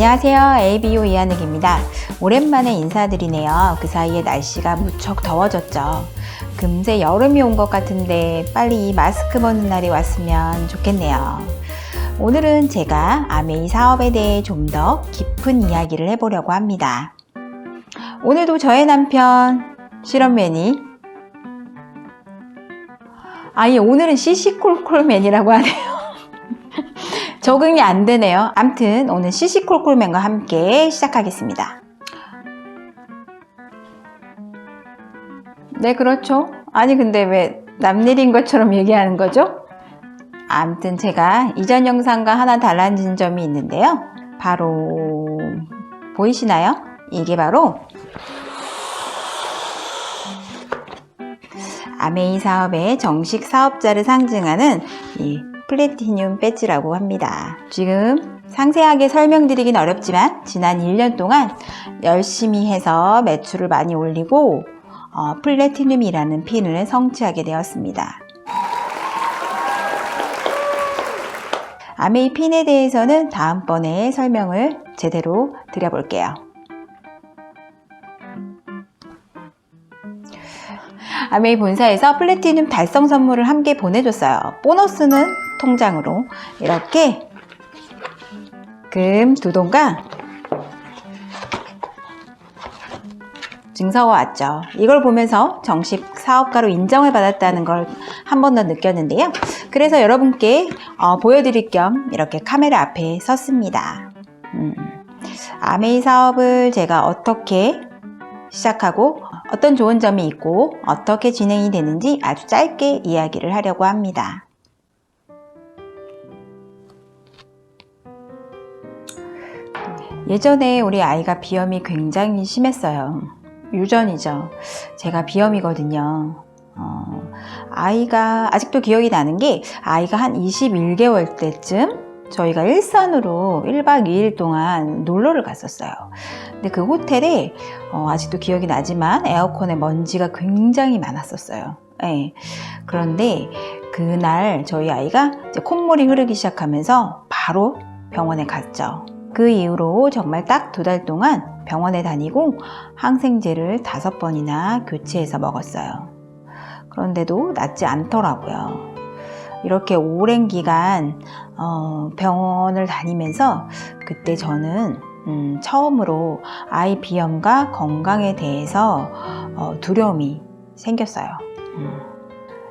안녕하세요. ABO 이하늘입니다. 오랜만에 인사드리네요. 그 사이에 날씨가 무척 더워졌죠. 금세 여름이 온 것 같은데 빨리 이 마스크 벗는 날이 왔으면 좋겠네요. 오늘은 제가 아메이 사업에 대해 좀 더 깊은 이야기를 해보려고 합니다. 오늘도 저의 남편 실험맨이 아니 오늘은 시시콜콜맨이라고 하네요. 적응이 안 되네요. 암튼 오늘 시시콜콜맨과 함께 시작하겠습니다. 네, 그렇죠. 아니 근데 왜 남일인 것처럼 얘기하는 거죠? 암튼 제가 이전 영상과 하나 달라진 점이 있는데요. 바로 보이시나요? 이게 바로 아메이 사업의 정식 사업자를 상징하는 이 플래티늄 배지라고 합니다. 지금 상세하게 설명드리긴 어렵지만 지난 1년 동안 열심히 해서 매출을 많이 올리고 어, 플래티늄이라는 핀을 성취하게 되었습니다. 아메이 핀에 대해서는 다음번에 설명을 제대로 드려볼게요. 아메이 본사에서 플래티늄 달성 선물을 함께 보내줬어요. 보너스는 통장으로 이렇게 금두 동강 증서가 왔죠. 이걸 보면서 정식 사업가로 인정을 받았다는 걸 한 번 더 느꼈는데요. 그래서 여러분께 어, 보여드릴 겸 이렇게 카메라 앞에 섰습니다. 음, 아메이 사업을 제가 어떻게 시작하고 어떤 좋은 점이 있고 어떻게 진행이 되는지 아주 짧게 이야기를 하려고 합니다. 예전에 우리 아이가 비염이 굉장히 심했어요. 유전이죠. 제가 비염이거든요. 어, 아이가 아직도 기억이 나는 게 아이가 한 21개월 때쯤 저희가 일산으로 1박 2일 동안 놀러를 갔었어요. 근데 그 호텔에 어, 아직도 기억이 나지만 에어컨에 먼지가 굉장히 많았었어요. 네. 그런데 그날 저희 아이가 콧물이 흐르기 시작하면서 바로 병원에 갔죠. 그 이후로 정말 딱 두 달 동안 병원에 다니고 항생제를 다섯 번이나 교체해서 먹었어요. 그런데도 낫지 않더라고요. 이렇게 오랜 기간 어, 병원을 다니면서 그때 저는 음, 처음으로 아이 비염과 건강에 대해서 어, 두려움이 생겼어요.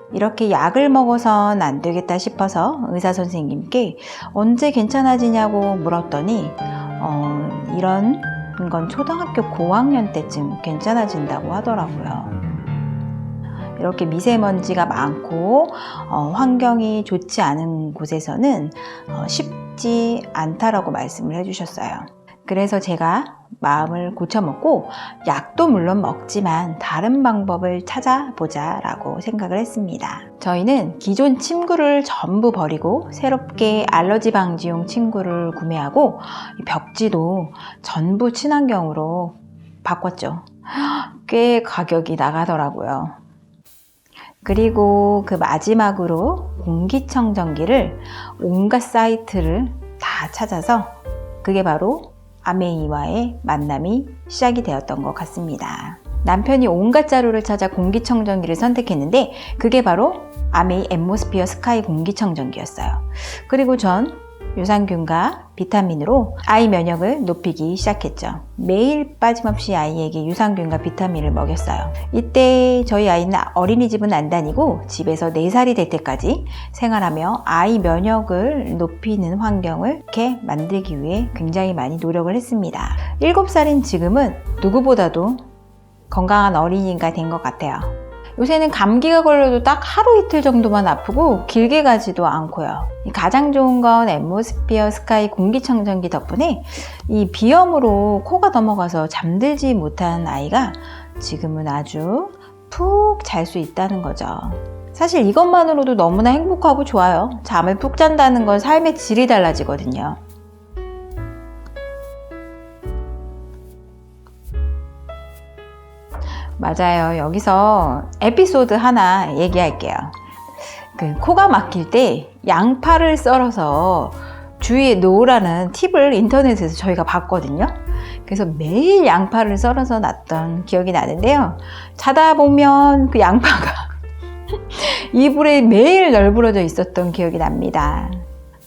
음. 이렇게 약을 먹어선 안 되겠다 싶어서 의사 선생님께 언제 괜찮아지냐고 물었더니 어, 이런 건 초등학교 고학년 때쯤 괜찮아진다고 하더라고요. 이렇게 미세먼지가 많고 어, 환경이 좋지 않은 곳에서는 어, 쉽지 않다라고 말씀을 해주셨어요. 그래서 제가 마음을 고쳐먹고 약도 물론 먹지만 다른 방법을 찾아보자 라고 생각을 했습니다. 저희는 기존 침구를 전부 버리고 새롭게 알러지 방지용 침구를 구매하고 벽지도 전부 친환경으로 바꿨죠. 꽤 가격이 나가더라고요. 그리고 그 마지막으로 공기청정기를 온갖 사이트를 다 찾아서 그게 바로 아메이와의 만남이 시작이 되었던 것 같습니다. 남편이 온갖 자료를 찾아 공기청정기를 선택했는데 그게 바로 아메이 엠모스피어 스카이 공기청정기였어요. 그리고 전 유산균과 비타민으로 아이 면역을 높이기 시작했죠. 매일 빠짐없이 아이에게 유산균과 비타민을 먹였어요. 이때 저희 아이는 어린이집은 안 다니고 집에서 4살이 될 때까지 생활하며 아이 면역을 높이는 환경을 이렇게 만들기 위해 굉장히 많이 노력을 했습니다. 7살인 지금은 누구보다도 건강한 어린이가 된 것 같아요. 요새는 감기가 걸려도 딱 하루 이틀 정도만 아프고 길게 가지도 않고요. 가장 좋은 건 엠모스피어 스카이 공기청정기 덕분에 이 비염으로 코가 넘어가서 잠들지 못한 아이가 지금은 아주 푹 잘 수 있다는 거죠. 사실 이것만으로도 너무나 행복하고 좋아요. 잠을 푹 잔다는 건 삶의 질이 달라지거든요. 맞아요. 여기서 에피소드 하나 얘기할게요. 그 코가 막힐 때 양파를 썰어서 주위에 놓으라는 팁을 인터넷에서 저희가 봤거든요. 그래서 매일 양파를 썰어서 놨던 기억이 나는데요. 자다 보면 그 양파가 이불에 매일 널브러져 있었던 기억이 납니다.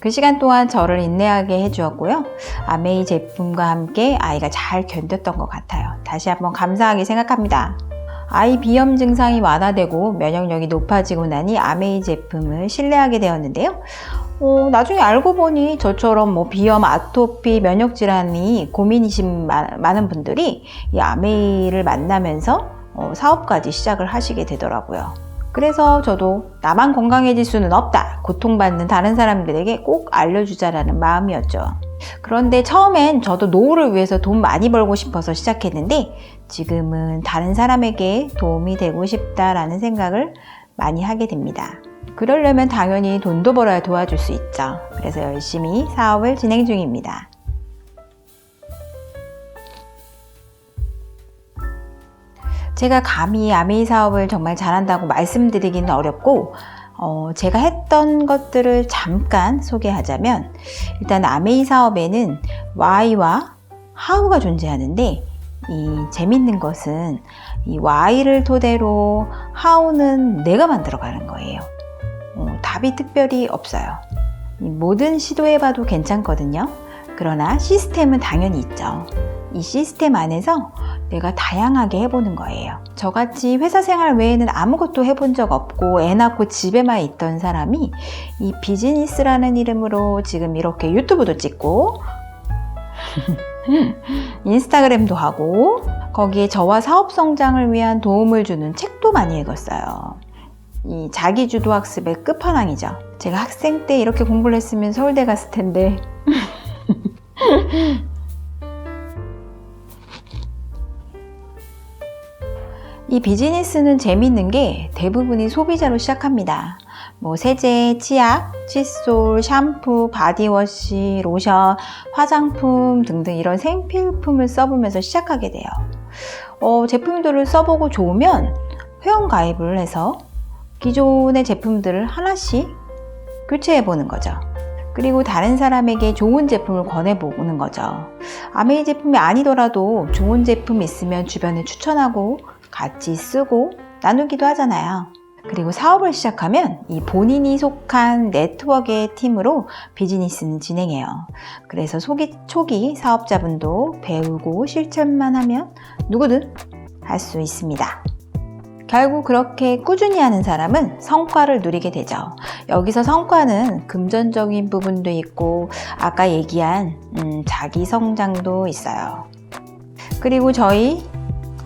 그 시간 동안 저를 인내하게 해주었고요. 아메이 제품과 함께 아이가 잘 견뎠던 것 같아요. 다시 한번 감사하게 생각합니다. 아이 비염 증상이 완화되고 면역력이 높아지고 나니 아메이 제품을 신뢰하게 되었는데요. 어, 나중에 알고 보니 저처럼 뭐 비염, 아토피, 면역 질환이 고민이신 마, 많은 분들이 이 아메이를 만나면서 어, 사업까지 시작을 하시게 되더라고요. 그래서 저도 나만 건강해질 수는 없다. 고통받는 다른 사람들에게 꼭 알려주자라는 마음이었죠. 그런데 처음엔 저도 노후를 위해서 돈 많이 벌고 싶어서 시작했는데 지금은 다른 사람에게 도움이 되고 싶다라는 생각을 많이 하게 됩니다. 그러려면 당연히 돈도 벌어야 도와줄 수 있죠. 그래서 열심히 사업을 진행 중입니다. 제가 감히 아메이 사업을 정말 잘한다고 말씀드리기는 어렵고, 어, 제가 했던 것들을 잠깐 소개하자면, 일단 아메이 사업에는 Y와 How가 존재하는데, 이 재밌는 것은 이 Y를 토대로 How는 내가 만들어가는 거예요. 어, 답이 특별히 없어요. 모든 시도해봐도 괜찮거든요. 그러나 시스템은 당연히 있죠. 이 시스템 안에서 내가 다양하게 해보는 거예요. 저같이 회사 생활 외에는 아무것도 해본 적 없고 애 낳고 집에만 있던 사람이 이 비즈니스라는 이름으로 지금 이렇게 유튜브도 찍고 인스타그램도 하고 거기에 저와 사업 성장을 위한 도움을 주는 책도 많이 읽었어요. 이 자기주도 학습의 끝판왕이죠. 제가 학생 때 이렇게 공부를 했으면 서울대 갔을 텐데. 이 비즈니스는 재밌는 게 대부분이 소비자로 시작합니다. 뭐 세제, 치약, 칫솔, 샴푸, 바디워시, 로션, 화장품 등등 이런 생필품을 써보면서 시작하게 돼요. 어, 제품들을 써보고 좋으면 회원 가입을 해서 기존의 제품들을 하나씩 교체해 보는 거죠. 그리고 다른 사람에게 좋은 제품을 권해보는 거죠. 아메이 제품이 아니더라도 좋은 제품 있으면 주변에 추천하고 같이 쓰고 나누기도 하잖아요. 그리고 사업을 시작하면 이 본인이 속한 네트워크의 팀으로 비즈니스는 진행해요. 그래서 초기, 초기 사업자분도 배우고 실천만 하면 누구든 할 수 있습니다. 결국 그렇게 꾸준히 하는 사람은 성과를 누리게 되죠. 여기서 성과는 금전적인 부분도 있고 아까 얘기한 음, 자기 성장도 있어요. 그리고 저희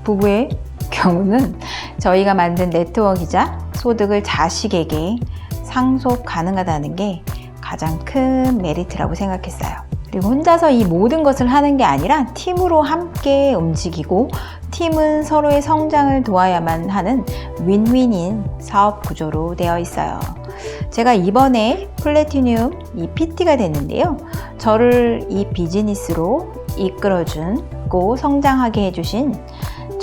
부부의 경우는 저희가 만든 네트워크이자 소득을 자식에게 상속 가능하다는 게 가장 큰 메리트라고 생각했어요. 그리고 혼자서 이 모든 것을 하는 게 아니라 팀으로 함께 움직이고 팀은 서로의 성장을 도와야만 하는 윈윈인 사업 구조로 되어 있어요. 제가 이번에 플래티늄 이 PT가 됐는데요. 저를 이 비즈니스로 이끌어준,고 성장하게 해주신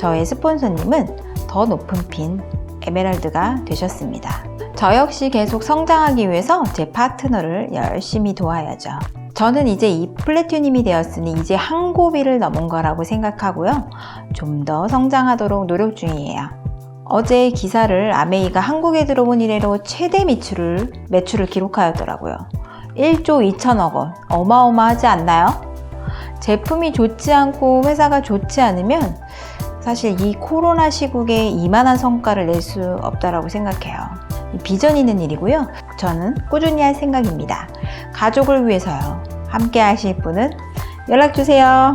저의 스폰서님은 더 높은 핀 에메랄드가 되셨습니다. 저 역시 계속 성장하기 위해서 제 파트너를 열심히 도와야죠. 저는 이제 이 플래티늄이 되었으니 이제 한 고비를 넘은 거라고 생각하고요. 좀 더 성장하도록 노력 중이에요. 어제 기사를 아메이가 한국에 들어온 이래로 최대 매출을, 매출을 기록하였더라고요. 1조 2천억 원. 어마어마하지 않나요? 제품이 좋지 않고 회사가 좋지 않으면 사실 이 코로나 시국에 이만한 성과를 낼 수 없다라고 생각해요. 비전 있는 일이고요. 저는 꾸준히 할 생각입니다. 가족을 위해서요. 함께 하실 분은 연락 주세요.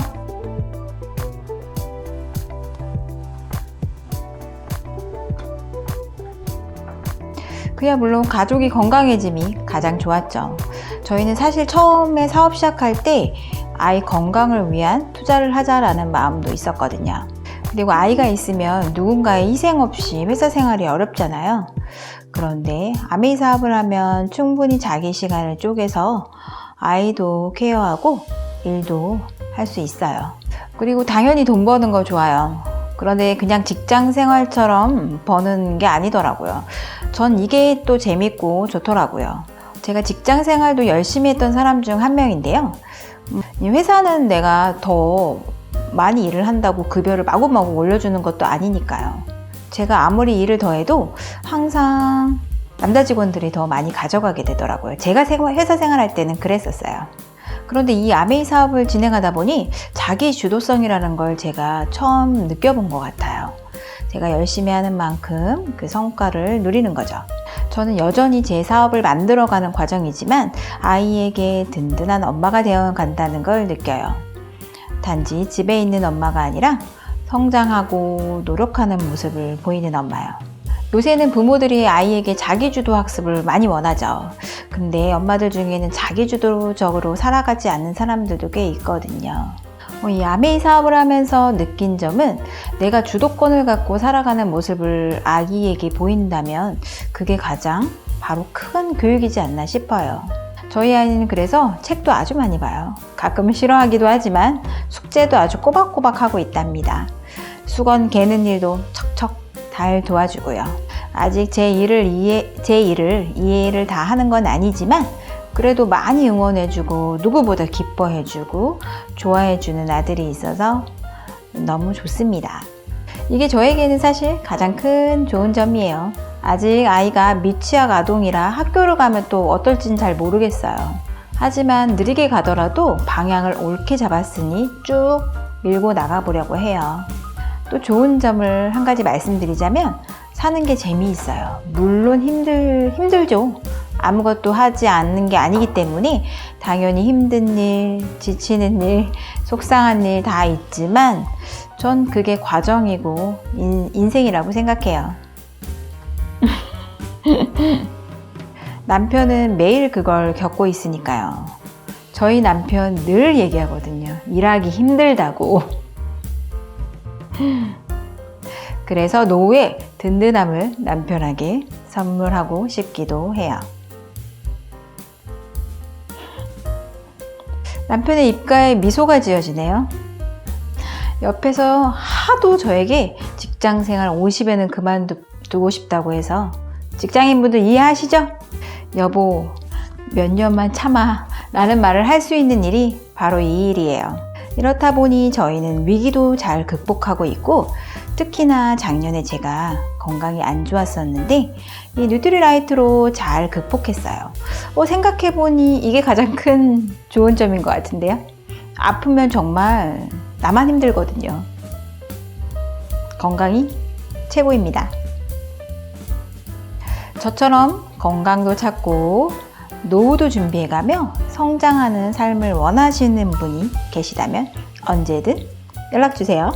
그야 물론 가족이 건강해짐이 가장 좋았죠. 저희는 사실 처음에 사업 시작할 때 아이 건강을 위한 투자를 하자라는 마음도 있었거든요. 그리고 아이가 있으면 누군가의 희생 없이 회사 생활이 어렵잖아요. 그런데 아메이 사업을 하면 충분히 자기 시간을 쪼개서 아이도 케어하고 일도 할 수 있어요. 그리고 당연히 돈 버는 거 좋아요. 그런데 그냥 직장 생활처럼 버는 게 아니더라고요. 전 이게 또 재밌고 좋더라고요. 제가 직장 생활도 열심히 했던 사람 중 한 명인데요. 회사는 내가 더 많이 일을 한다고 급여를 마구마구 올려주는 것도 아니니까요. 제가 아무리 일을 더 해도 항상 남자 직원들이 더 많이 가져가게 되더라고요. 제가 생- 회사 생활할 때는 그랬었어요. 그런데 이 아메이 사업을 진행하다 보니 자기 주도성이라는 걸 제가 처음 느껴본 것 같아요. 제가 열심히 하는 만큼 그 성과를 누리는 거죠. 저는 여전히 제 사업을 만들어가는 과정이지만 아이에게 든든한 엄마가 되어 간다는 걸 느껴요. 단지 집에 있는 엄마가 아니라 성장하고 노력하는 모습을 보이는 엄마요. 요새는 부모들이 아이에게 자기주도 학습을 많이 원하죠. 근데 엄마들 중에는 자기주도적으로 살아가지 않는 사람들도 꽤 있거든요. 어, 이 아메이 사업을 하면서 느낀 점은 내가 주도권을 갖고 살아가는 모습을 아기에게 보인다면 그게 가장 바로 큰 교육이지 않나 싶어요. 저희 아이는 그래서 책도 아주 많이 봐요. 가끔은 싫어하기도 하지만 숙제도 아주 꼬박꼬박 하고 있답니다. 수건 개는 일도 척척 잘 도와주고요. 아직 제 일을 이해, 제 일을 이해를 다 하는 건 아니지만 그래도 많이 응원해주고 누구보다 기뻐해주고 좋아해주는 아들이 있어서 너무 좋습니다. 이게 저에게는 사실 가장 큰 좋은 점이에요. 아직 아이가 미취학 아동이라 학교를 가면 또 어떨진 잘 모르겠어요. 하지만 느리게 가더라도 방향을 옳게 잡았으니 쭉 밀고 나가보려고 해요. 또 좋은 점을 한 가지 말씀드리자면 사는 게 재미있어요. 물론 힘들, 힘들죠. 아무것도 하지 않는 게 아니기 때문에 당연히 힘든 일, 지치는 일, 속상한 일 다 있지만 전 그게 과정이고 인, 인생이라고 생각해요. 남편은 매일 그걸 겪고 있으니까요. 저희 남편 늘 얘기하거든요. 일하기 힘들다고. 그래서 노후에 든든함을 남편에게 선물하고 싶기도 해요. 남편의 입가에 미소가 지어지네요. 옆에서 하도 저에게 직장 생활 50에는 그만두고 싶다고 해서 직장인분들 이해하시죠? 여보, 몇 년만 참아 라는 말을 할 수 있는 일이 바로 이 일이에요. 이렇다 보니 저희는 위기도 잘 극복하고 있고 특히나 작년에 제가 건강이 안 좋았었는데 이 뉴트리라이트로 잘 극복했어요. 어, 생각해보니 이게 가장 큰 좋은 점인 것 같은데요. 아프면 정말 나만 힘들거든요. 건강이 최고입니다. 저처럼 건강도 찾고 노후도 준비해가며 성장하는 삶을 원하시는 분이 계시다면 언제든 연락주세요.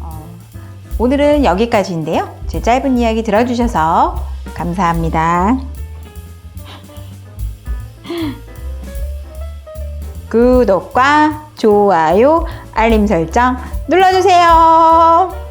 어, 오늘은 여기까지인데요. 제 짧은 이야기 들어주셔서 감사합니다. 구독과 좋아요, 알림 설정 눌러주세요.